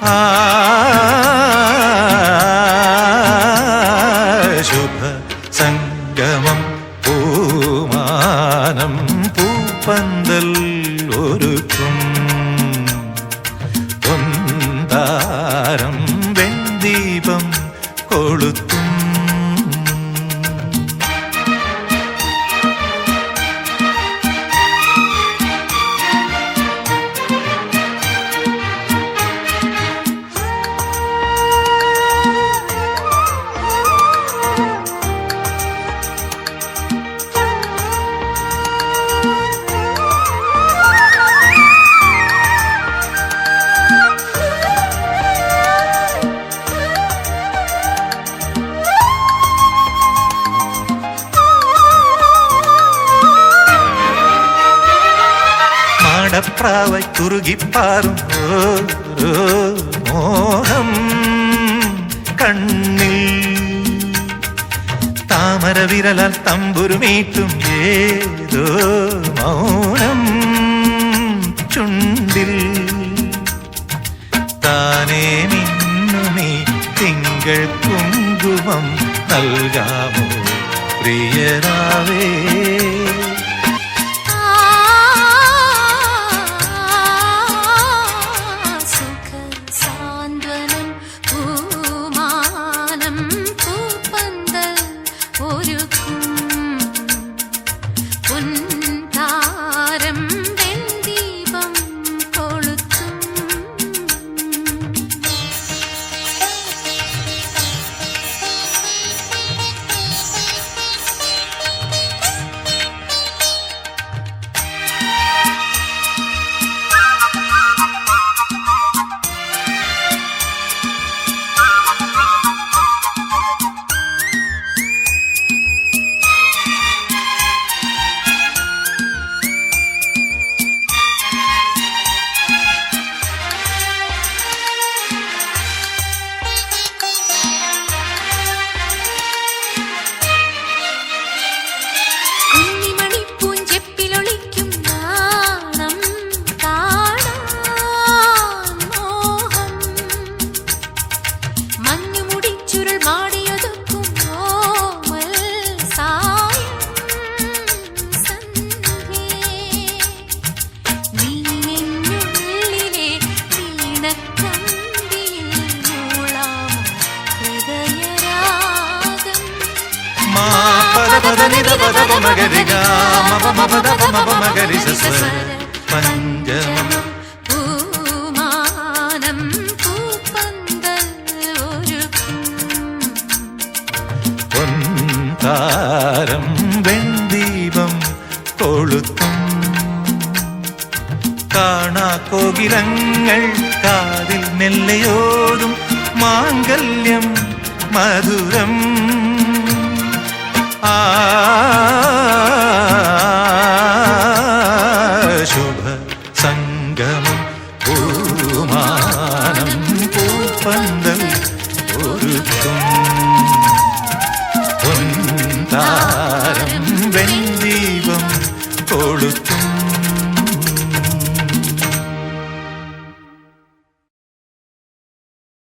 啊。മാടപ്രാവായി കുറുകിപ്പാറും ഓരോ മോഹം കണ്ണിൽ താമര വിരലാൽ തമ്പുരുമീട്ടും ഏതോ മൗനം ചുണ്ടിൽ താനേ മിന്നുമീ തിങ്കൾ കുങ്കുമം നൽകാമോ പ്രിയരാവേ one. പദ നിധ പദ പ മഗരി ഗ മ പ മ പദ പ മ പ മഗരി സ സ്വര പഞ്ചമം പൂമാനം പൂപ്പന്തൽ ഒരുക്കും പൊൻതാരം വെൺദീപം കൊളുത്തും. കാണാ കാതിൽ മെല്ലയോതും മാംഗല്യം മധുരം. ആ കൊടുത്തു